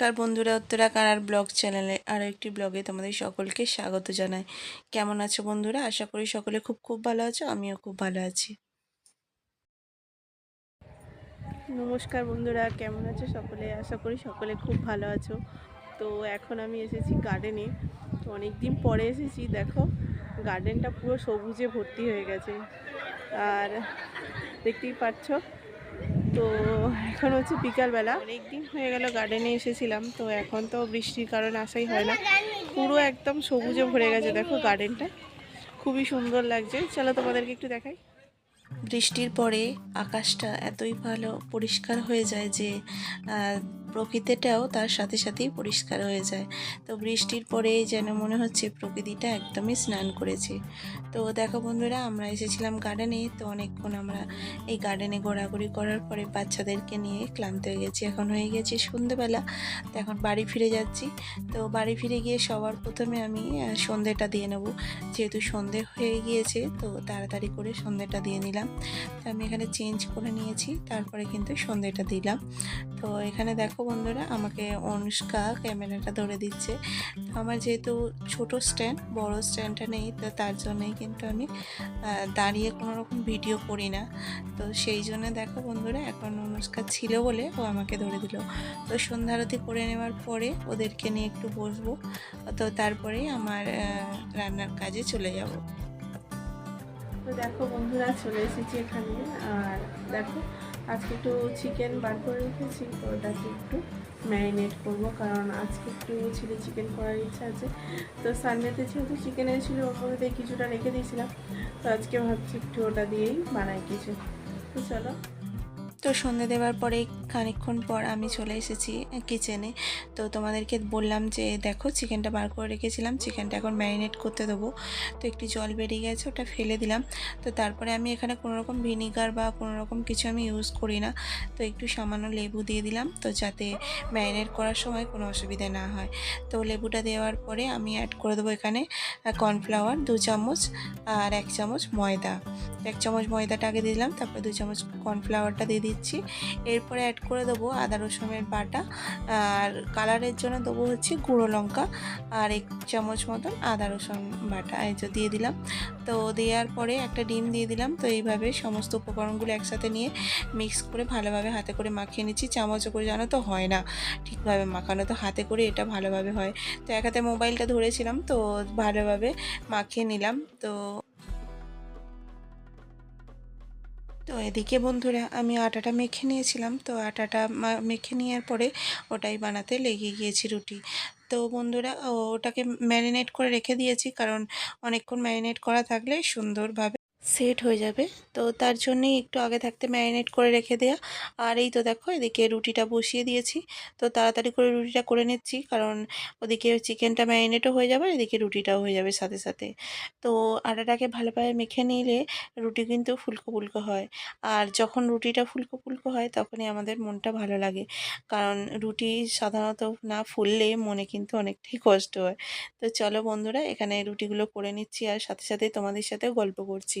নমস্কার বন্ধুরা উত্তরা কানার ব্লগ চ্যানেলে আরও একটি ব্লগে তোমাদের সকলকে স্বাগত জানাই। কেমন আছো বন্ধুরা? আশা করি সকলে খুব খুব ভালো আছো, আমিও খুব ভালো আছি। নমস্কার বন্ধুরা, কেমন আছো সকলে? আশা করি সকলে খুব ভালো আছো। তো এখন আমি এসেছি গার্ডেনে তো অনেক দিন পরে এসেছি, দেখো গার্ডেনটা পুরো সবুজে ভর্তি হয়ে গেছে। আর দেখতেই পাচ্ছ তো এখন হচ্ছে বিকালবেলা। অনেকদিন হয়ে গেল গার্ডেনে এসেছিলাম, তো এখন তো বৃষ্টির কারণে আসাই হয় না। পুরো একদম সবুজে ভরে গেছে, দেখো গার্ডেনটা খুবই সুন্দর লাগছে। চলো তোমাদেরকে একটু দেখাই। বৃষ্টির পরে আকাশটা এতই ভালো পরিষ্কার হয়ে যায় যে প্রকৃতিটাও তার সাথে সাথেই পরিষ্কার হয়ে যায়। তো বৃষ্টির পরে যেন মনে হচ্ছে প্রকৃতিটা একদমই স্নান করেছে। তো দেখো বন্ধুরা, আমরা এসেছিলাম গার্ডেনে তো অনেকক্ষণ আমরা এই গার্ডেনে ঘোরাঘুরি করার পরে বাচ্চাদেরকে নিয়ে ক্লান্ত হয়ে গেছি। এখন হয়ে গেছে সন্ধেবেলা। তো এখন বাড়ি ফিরে যাচ্ছি। তো বাড়ি ফিরে গিয়ে সবার প্রথমে আমি সন্ধেটা দিয়ে নেব। যেহেতু সন্ধে হয়ে গিয়েছে, তো তাড়াতাড়ি করে সন্ধেটা দিয়ে নিলাম। তো আমি এখানে চেঞ্জ করে নিয়েছি। তারপরে কিন্তু সন্ধেটা দিলাম। তো এখানে দেখো বন্ধুরা, আমাকে অনুষ্কা ক্যামেরাটা ধরে দিচ্ছে। আমার যেহেতু ছোট স্ট্যান্ড, বড় স্ট্যান্ডটা নেই, তো তার জন্যই কিন্তু আমি দাঁড়িয়ে কোনো রকম ভিডিও করি না। তো সেই জন্য দেখো বন্ধুরা, এখন অনুষ্কা ছিল বলে ও আমাকে ধরে দিল। তো সন্ধ্যা আরতি করে নেওয়ার পরে ওদেরকে নিয়ে একটু বসবো, তো তারপরেই আমার রান্নার কাজে চলে যাব। তো দেখো বন্ধুরা, চলে এসেছি এখানে। আর দেখো আজকে একটু চিকেন বার করে রেখেছি, তো ওটাকে একটু ম্যারিনেট করব, কারণ আজকে একটু ছিল চিকেন করার ইচ্ছা আছে। তো সানডেতে যেহেতু চিকেন এনেছিল ওর মধ্যে কিছুটা রেখে দিয়েছিলাম। তো আজকে ভাবছি একটু ওটা দিয়েই বানাই কিছু। তো চলো। তো সন্ধে দেওয়ার পরে খানিকক্ষণ পর আমি চলে এসেছি কিচেনে তো তোমাদেরকে বললাম যে, দেখো চিকেনটা বার করে রেখেছিলাম। চিকেনটা এখন ম্যারিনেট করতে দেবো। তো একটু জল বেরিয়ে গেছে, ওটা ফেলে দিলাম। তো তারপরে আমি এখানে কোনো রকম ভিনিগার বা কোনো রকম কিছু আমি ইউজ করি না। তো একটু সামান্য লেবু দিয়ে দিলাম, তো যাতে ম্যারিনেট করার সময় কোনো অসুবিধা না হয়। তো লেবুটা দেওয়ার পরে আমি অ্যাড করে দেবো এখানে কর্নফ্লাওয়ার দু চামচ, আর এক চামচ ময়দা। এক চামচ ময়দাটা আগে দিয়ে দিলাম, তারপরে দু চামচ কর্নফ্লাওয়ারটা দিয়ে দিচ্ছি। এরপরে অ্যাড করে দেবো আদা, রসুনের বাটা আর কালারের জন্য দেবো হচ্ছে গুঁড়ো লঙ্কা আর এক চামচ মতন আদা, রসুন বাটা এই যে দিয়ে দিলাম। তো দেওয়ার পরে একটা ডিম দিয়ে দিলাম। তো এইভাবে সমস্ত উপকরণগুলো একসাথে নিয়ে মিক্স করে ভালোভাবে হাতে করে মাখিয়ে নিচ্ছি। চামচ করে জানো তো হয় না। ঠিকভাবে মাখানো তো হাতে করে এটা ভালোভাবে হয়। তো এক হাতে মোবাইলটা ধরেছিলাম তো ভালোভাবে মাখিয়ে নিলাম। তো তো এদিকে বন্ধুরা আমি আটাটা মেখে নিয়েছিলাম। তো আটাটা মেখে নেওয়ার পরে ওটাই বানাতে লেগে গিয়েছি রুটি। তো বন্ধুরা ওটাকে ম্যারিনেট করে রেখে দিয়েছি কারণ অনেকক্ষণ ম্যারিনেট করা থাকলে সুন্দরভাবে সেট হয়ে যাবে। তো তার জন্যই একটু আগে থাকতে ম্যারিনেট করে রেখে দেয়া। আর এই তো দেখো, এদিকে রুটিটা বসিয়ে দিয়েছি। তো তাড়াতাড়ি করে রুটিটা করে নিচ্ছি, কারণ ওদিকে চিকেনটা ম্যারিনেটও হয়ে যাবে, এদিকে রুটিটাও হয়ে যাবে সাথে সাথে। তো আটাটাকে ভালোভাবে মেখে নিলে রুটি কিন্তু ফুলকো ফুলকো হয়। আর যখন রুটিটা ফুলকো ফুলকো হয়, তখনই আমাদের মনটা ভালো লাগে। কারণ রুটি সাধারণত না ফুললে মনে কিন্তু অনেকটাই কষ্ট হয়। তো চলো বন্ধুরা, এখানে রুটিগুলো করে নিচ্ছি আর সাথে সাথে তোমাদের সাথেও গল্প করছি।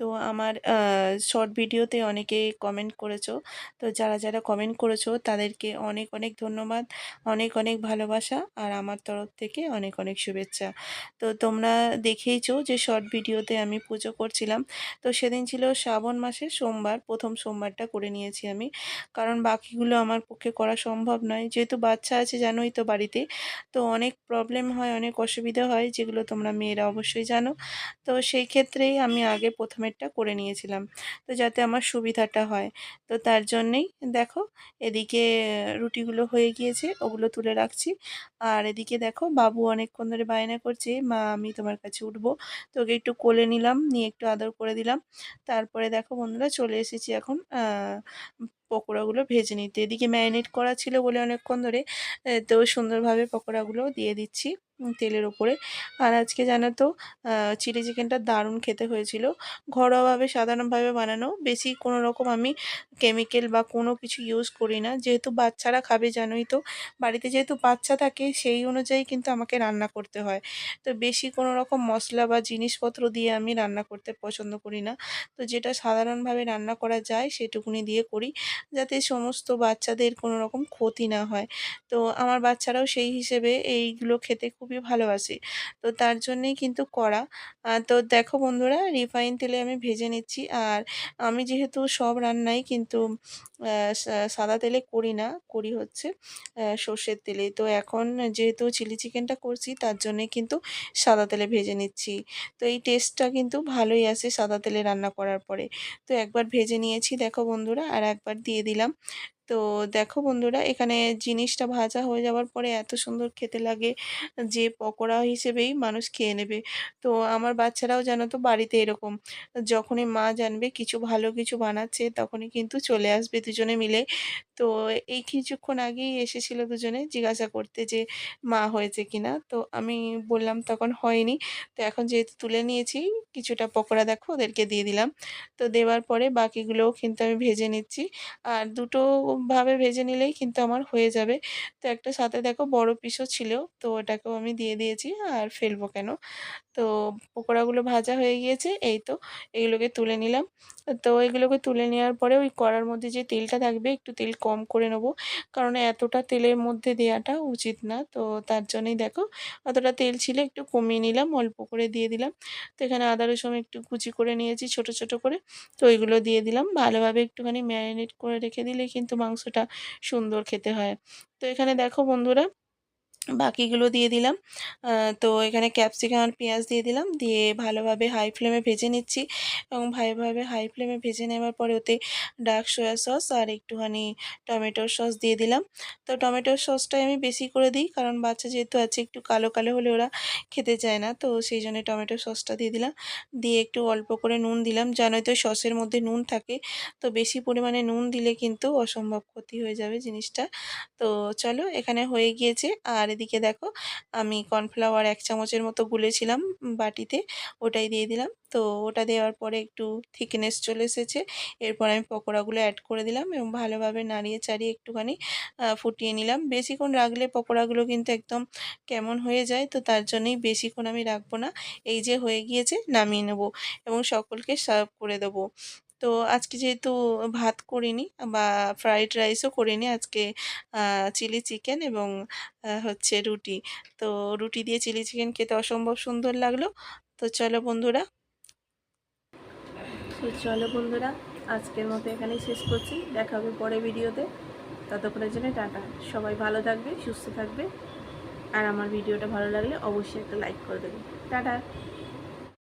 তো আমার শর্ট ভিডিওতে অনেকে কমেন্ট করেছ। তো যারা যারা কমেন্ট করেছ, তাদেরকে অনেক অনেক ধন্যবাদ। অনেক অনেক ভালোবাসা আর আমার তরফ থেকে অনেক অনেক শুভেচ্ছা। তো তোমরা দেখেইছো যে শর্ট ভিডিওতে আমি পুজো করছিলাম। তো সেদিন ছিল শ্রাবণ মাসের সোমবার, প্রথম সোমবারটা করে নিয়েছি আমি। কারণ বাকিগুলো আমার পক্ষে করা সম্ভব নয়। যেহেতু বাচ্চা আছে জানোই তো বাড়িতে, তো অনেক প্রবলেম হয়, অনেক অসুবিধা হয়, যেগুলো তোমরা মেয়েরা অবশ্যই জানো। তো সেই ক্ষেত্রেই আমি আগে প্রথমেরটা করে নিয়েছিলাম। তো যাতে আমার সুবিধাটা হয়। তো তার জন্যেই দেখো, এদিকে রুটিগুলো হয়ে গিয়েছে, ওগুলো তুলে রাখছি। আর এদিকে দেখো, বাবু অনেকক্ষণ ধরে বায়না করছে, মা, আমি তোমার কাছে উঠবো। তো ওকে একটু কোলে নিলাম, নিয়ে একটু আদর করে দিলাম। তারপরে দেখো বন্ধুরা, চলে এসেছি এখন পকোড়াগুলো ভেজে নিতে। এদিকে ম্যারিনেট করা ছিল বলে অনেকক্ষণ ধরে তো সুন্দরভাবে পকোড়াগুলো দিয়ে দিচ্ছি। তেলের ওপরে। আর আজকে জানো তো চিলি চিকেনটা দারুণ খেতে হয়েছিল। ঘরোয়াভাবে সাধারণভাবে বানানো। বেশি কোনো রকম আমি কেমিক্যাল বা কোনো কিছু ইউজ করি না। যেহেতু বাচ্চারা খাবে, জানোই তো, বাড়িতে যেহেতু বাচ্চা থাকে, সেই অনুযায়ী কিন্তু আমাকে রান্না করতে হয়। তো বেশি কোনো রকম মশলা বা জিনিসপত্র দিয়ে আমি রান্না করতে পছন্দ করি না। তো যেটা সাধারণভাবে রান্না করা যায়, সেটুকুনি দিয়ে করি, যাতে সমস্ত বাচ্চাদের কোনো রকম ক্ষতি না হয়। তো আমার বাচ্চারাও সেই হিসেবে এইগুলো খেতে খুবই ভালোবাসে। তো তার জন্যেই কিন্তু করা তো দেখো বন্ধুরা, রিফাইন তেলে আমি ভেজে নিচ্ছি। আর আমি যেহেতু সব রান্নাই কিন্তু সাদা তেলে করি না, করি হচ্ছে সর্ষের তেলে। তো এখন যেহেতু চিলি চিকেনটা করছি, তার জন্যে কিন্তু সাদা তেলে ভেজে নিচ্ছি। তো এই টেস্টটা কিন্তু ভালোই আসে সাদা তেলে রান্না করার পরে। তো একবার ভেজে নিয়েছি, দেখো বন্ধুরা, আর একবার দিয়ে দিলাম। তো দেখো বন্ধুরা, এখানে জিনিসটা ভাজা হয়ে যাওয়ার পরে এত সুন্দর খেতে লাগে যে পকোড়া হিসেবেই মানুষ খেয়ে নেবে। তো আমার বাচ্চারাও জানো তো বাড়িতে এরকম, যখনই মা জানবে কিছু ভালো কিছু বানাচ্ছে তখনই কিন্তু চলে আসবে দুজনে মিলে। তো এই কিছুক্ষণ আগেই এসেছিল দুজনে জিজ্ঞাসা করতে যে, মা হয়েছে কিনা তো আমি বললাম, তখন হয়নি। তো এখন যেহেতু তুলে নিয়েছি, কিছুটা পকোড়া দেখো ওদেরকে দিয়ে দিলাম। তো দেওয়ার পরে বাকিগুলোও কিন্তু আমি ভেজে নিচ্ছি। আর দুটো ভাবে ভেজে নিলেই কিন্তু আমার হয়ে যাবে। তো একটা সাথে দেখো বড় পিসও ছিল, তো ওটাকেও আমি দিয়ে দিয়েছি। আর ফেলব কেন? তো পকোড়াগুলো ভাজা হয়ে গিয়েছে, এই তো এগুলোকে তুলে নিলাম। তো এগুলোকে তুলে নেওয়ার পরে ওই কড়ার মধ্যে যে তেলটা থাকবে, একটু তেল কম করে নেব। কারণ এতটা তেলের মধ্যে দেওয়াটা উচিত না। তো তার জন্যই দেখো, অতটা তেল ছিল একটু কমিয়ে নিলাম, অল্প করে দিয়ে দিলাম। তো এখানে আদা, রসুন একটু কুচি করে নিয়েছি, ছোট ছোট করে। তো ওইগুলো দিয়ে দিলাম। ভালোভাবে একটুখানি ম্যারিনেট করে রেখে দিলে কিন্তু মাংসটা সুন্দর খেতে হয়। তো এখানে দেখো বন্ধুরা বাকিগুলো দিয়ে দিলাম। তো এখানে ক্যাপসিকাম আর পেঁয়াজ দিয়ে দিলাম। দিয়ে ভালোভাবে হাই ফ্লেমে ভেজে নিচ্ছি এবং ভালোভাবে হাই ফ্লেমে ভেজে নেওয়ার পরে ওতে ডার্ক সয়া সস আর একটুখানি টমেটোর সস দিয়ে দিলাম। তো টমেটোর সসটাই আমি বেশি করে দিই কারণ বাচ্চা যেহেতু আছে একটু কালো কালো হলে ওরা খেতে চায় না। তো সেই জন্য টমেটো সসটা দিয়ে দিলাম। দিয়ে একটু অল্প করে নুন দিলাম। জানোই তো সসের মধ্যে নুন থাকে। তো বেশি পরিমাণে নুন দিলে কিন্তু অসম্ভব ক্ষতি হয়ে যাবে জিনিসটা। তো চলো এখানে হয়ে গিয়েছে। আর এদিকে দেখো। আমি কর্নফ্লাওয়ার এক চামচের মতো গুলেছিলাম বাটিতে, ওটাই দিয়ে দিলাম। তো ওটা দেওয়ার পরে একটু থিকনেস চলে এসেছে। এরপর আমি পকোড়াগুলো অ্যাড করে দিলাম এবং ভালোভাবে নাড়িয়ে চাড়িয়ে একটুখানি ফুটিয়ে নিলাম। বেশিক্ষণ রাখলে পকোড়াগুলো কিন্তু একদম কেমন হয়ে যায়, তো তার জন্যই বেশিক্ষণ আমি রাখব না। এই যে হয়ে গিয়েছে, নামিয়ে নেব এবং সকলকে সার্ভ করে দেবো। তো আজকে যেহেতু ভাত করিনি বা ফ্রাইড রাইসও করিনি, আজকে চিলি চিকেন এবং হচ্ছে রুটি। তো রুটি দিয়ে চিলি চিকেন খেতে অসম্ভব সুন্দর লাগল। তো চলো বন্ধুরা। তো চলো বন্ধুরা, আজকের মতো এখানেই শেষ করছি। দেখা হবে পরে ভিডিওতে। ততক্ষণের জন্য টাটা। সবাই ভালো থাকবে, সুস্থ থাকবে। আর আমার ভিডিওটা ভালো লাগলে অবশ্যই একটা লাইক করে দেবে। টাটা।